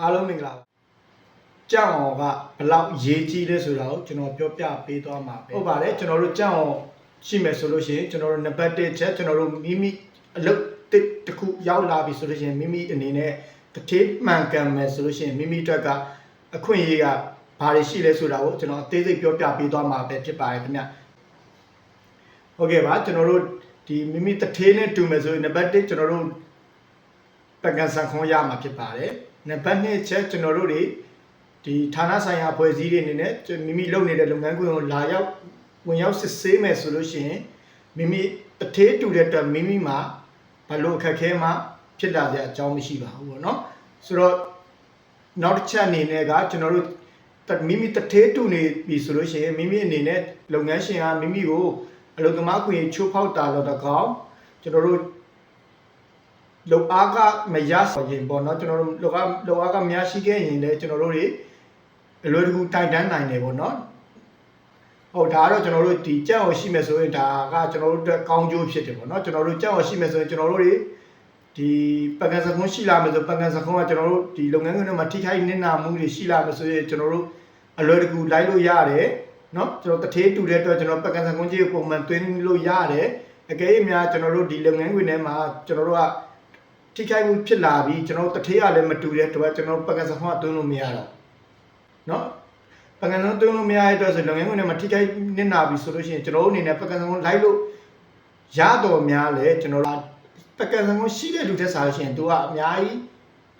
အားလုံးမင်္ဂလာပါကြောက်အောင်ကဘလောက်ရေးကြီးလဲဆိုတာကိုကျွန်တော်ပြောပြပေးသွားမှာပဲဟုတ်ပါတယ်ကျွန်တော်တို့ကြောက်အောင်ရှိမယ်ဆိုလို့ရှိရင်ကျွန်တော်တို့နံပါတ်1ချက်ကျွန်တော်တို့မိမိအလုပ်တစ်တစ်ခုရောက်လာပြီဆိုလို့ရှိရင်မိမိအနေနဲ့တစ်ထေးမှန်ကန်မယ်ဆိုလို့ရှိရင်မိမိအတွက်ကအခွင့်အရေးကဘာတွေရှိလဲဆိုတာကိုကျွန်တော်အသေးစိတ်ပြောပြပေးသွားမှာပဲဖြစ်ပါတယ်ခင်ဗျဟုတ်ကဲ့ပါကျွန်တော်တို့ဒီမိမိတစ်ထေးနဲ့တူမယ်ဆိုရင်နံပါတ်1ကျွန်တော်တို့ ပကံစံခွန်ရမှာဖြစ်ပါတယ်။နံပါတ်2ချက်ကျွန်တော်တို့တွေဒီဌာနဆိုင်ရာအဖွဲ့အစည်းတွေအနေနဲ့မိမိလုပ်နေတဲ့လုပ်ငန်းခွင်ကိုလာရောက်ဝင်ရောက်စစ်ဆေးမယ်ဆိုလို့ရှိရင်မိမိအသေးတူတဲ့အတွက်မိမိမှာဘလို့အခက်ခဲမှဖြစ်လာတဲ့အကြောင်းမရှိပါဘူးပေါ့နော်။ဆိုတော့နောက်တစ်ချက်အနေနဲ့ကကျွန်တော်တို့မိမိတသေးတူနေပြီဆိုလို့ရှိရင်မိမိအနေနဲ့လုပ်ငန်းရှင်ကမိမိကိုအလုပ်သမားခွင့်ချိုးဖောက်တာတော့တကောင်းကျွန်တော်တို့ လောက်အားကမရဆိုရင်ပေါ့နော်ကျွန်တော်တို့လောက်အားလောက်အားကမရရှိခဲ့ရင်လည်းကျွန်တော်တို့တွေအလွယ်တကူတိုင်တန်းနိုင်တယ်ပေါ့နော်ဟုတ်ဒါကတော့ကျွန်တော်တို့ဒီကြောက်အောင်ရှိမယ်ဆိုရင်ဒါကကျွန်တော်တို့အတွက်ကောင်းကျိုးဖြစ်တယ်ပေါ့နော်ကျွန်တော်တို့ကြောက်အောင်ရှိမယ်ဆိုရင်ကျွန်တော်တို့တွေဒီပကံစကွန်းရှိလာမယ်ဆိုပကံစကွန်းကကျွန်တော်တို့ဒီလုပ်ငန်းခွင်တွေမှာထိခိုက်နစ်နာမှုတွေရှိလာမယ်ဆိုရင်ကျွန်တော်တို့အလွယ်တကူလိုက်လို့ရတယ်နော်ကျွန်တော်တထေးတူတဲ့အတွက်ကျွန်တော်ပကံစကွန်းကြီးကိုပုံမှန်သွင်းလို့ရတယ်အကယ်၍များကျွန်တော်တို့ဒီလုပ်ငန်းခွင်ထဲမှာကျွန်တော်တို့က ထိခိုက်မှုဖြစ်လာပြီးကျွန်တော်တို့တထေးရလည်းမတူတဲ့အတွက်ကျွန်တော်တို့ပကံစခွန်ကတွင်းလို့မရတော့เนาะပကံစခွန်တွင်းလို့မရတဲ့အတွက်ဆိုလုပ်ငန်းခွင်ထဲမှာထိခိုက်နစ်နာပြီဆိုလို့ရှိရင်ကျွန်တော်တို့အနေနဲ့ပကံစခွန်လိုက်လို့ရတော့များလဲကျွန်တော်တို့ပကံစခွန်ရှိတဲ့လူတက်စားလို့ရှိရင်သူကအများကြီး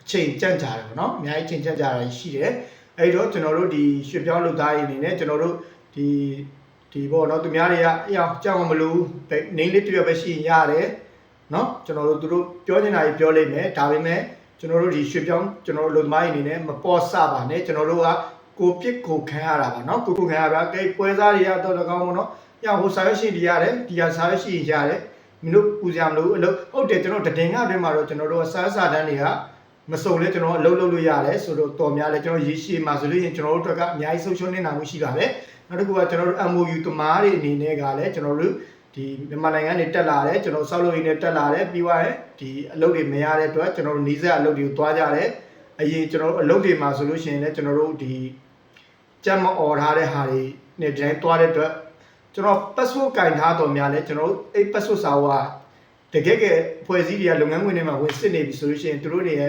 အချိန်ကြန့်ကြာတယ်ပေါ့နော်အများကြီးအချိန်ကြန့်ကြာတာရှိတယ်အဲဒီတော့ကျွန်တော်တို့ဒီရွှေပြောင်းလုပ်သားရင်းအနေနဲ့ကျွန်တော်တို့ဒီဒီပေါ့နော်သူများတွေကအေးအောင်ကြောက်မလို့နေလေးတစ်ရွက်ပဲရှိရင်ရတယ် နော်ကျွန်တော်တို့သူတို့ပြောနေတာကြီးပြောလိမ့်မယ်ဒါပေမဲ့ကျွန်တော်တို့ဒီရွှေပြောင်းကျွန်တော်တို့လူသမားတွေအနေနဲ့မပေါ်ဆပါနဲ့ကျွန်တော်တို့ကကိုပြစ်ကိုခံရတာပါနော်ကိုကိုခံရတာအဲပွဲစားတွေရတော့တကောင်းမနော်ညဟိုစာရွက်ရှင်တွေရတယ်ဒီဟာစာရွက်ရှင်ရတယ်မင်းတို့ပူစရာမလိုအလုပ်ဟုတ်တယ်ကျွန်တော်တည်ငါအတွင်းမှာတော့ကျွန်တော်တို့စာစာတန်းတွေကမစုံလဲကျွန်တော်အလုပ်လုပ်လို့ရတယ်ဆိုတော့တော်များလဲကျွန်တော်ရေရှည်မှာဆိုလို့ရင်ကျွန်တော်တို့အတွက်ကအများကြီးဆုံးရှုံးနေတာမျိုးရှိပါတယ်နောက်တစ်ခုကကျွန်တော်တို့ MOU တမားတွေအနေနဲ့ကလည်းကျွန်တော်တို့ ဒီမြန်မာနိုင်ငံနေတက်လာတယ်ကျွန်တော်ဆောက်လုပ်ရင်းနဲ့တက်လာတယ်ပြီးသွားရင်ဒီအလုပ်တွေမရတဲ့အတွက်ကျွန်တော်တို့နီးစပ်အလုပ်တွေကိုတွားကြတယ်အရင်ကျွန်တော်တို့အလုပ်တွေမှာဆိုလို့ရှိရင်လည်းကျွန်တော်တို့ဒီကြက်မអော်ထားတဲ့ဟာတွေနဲ့ဒီတိုင်းတွားတဲ့အတွက်ကျွန်တော် password ကင်ထားတော်များလဲကျွန်တော်တို့အဲ့ password စာဝါတကယ်ကဖွဲ့စည်းတွေကလုပ်ငန်းခွင်တွေမှာဝင်စစ်နေပြီဆိုလို့ရှိရင်သူတို့တွေက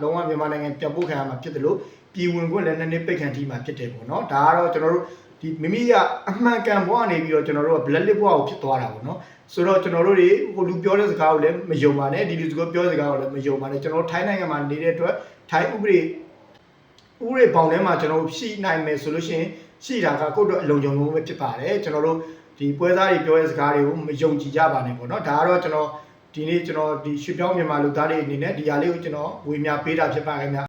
လုံးဝမြန်မာနိုင်ငံပြပို့ခံရမှာဖြစ်တယ်လို့ပြည်ဝင်ခွင့်လည်းနည်းနည်းပိတ်ခံထိမှာဖြစ်တယ်ပေါ့နော်ဒါကတော့ကျွန်တော်တို့ ဒီမိမိကအမှန်ကန်ဘဝနေပြီးတော့ကျွန်တော်တို့က black list ဘဝကိုဖြစ်သွားတာပေါ့နော်ဆိုတော့ကျွန်တော်တို့တွေဟိုလူပြောတဲ့စကားကိုလည်းမယုံပါနဲ့ဒီလူစကားပြောတဲ့စကားကိုလည်းမယုံပါနဲ့ကျွန်တော်ထိုင်းနိုင်ငံမှာနေတဲ့အတွက်ထိုင်းဥပဒေဥပဒေပေါင်းထဲမှာကျွန်တော်ရှိနိုင်မယ်ဆိုလို့ရှိရင်ရှိတာကကိုယ့်အတွက်အလုံးစုံလုံးပဲဖြစ်ပါတယ်ကျွန်တော်တို့ဒီပွဲစားတွေပြောတဲ့စကားတွေကိုမယုံကြည်ကြပါနဲ့ပေါ့နော်ဒါကတော့ကျွန်တော်ဒီနေ့ကျွန်တော်ဒီရွှေပြောင်းမြန်မာလူသားတွေအနေနဲ့ဒီဟာလေးကိုကျွန်တော်ဝေမျှပေးတာဖြစ်ပါခင်ဗျ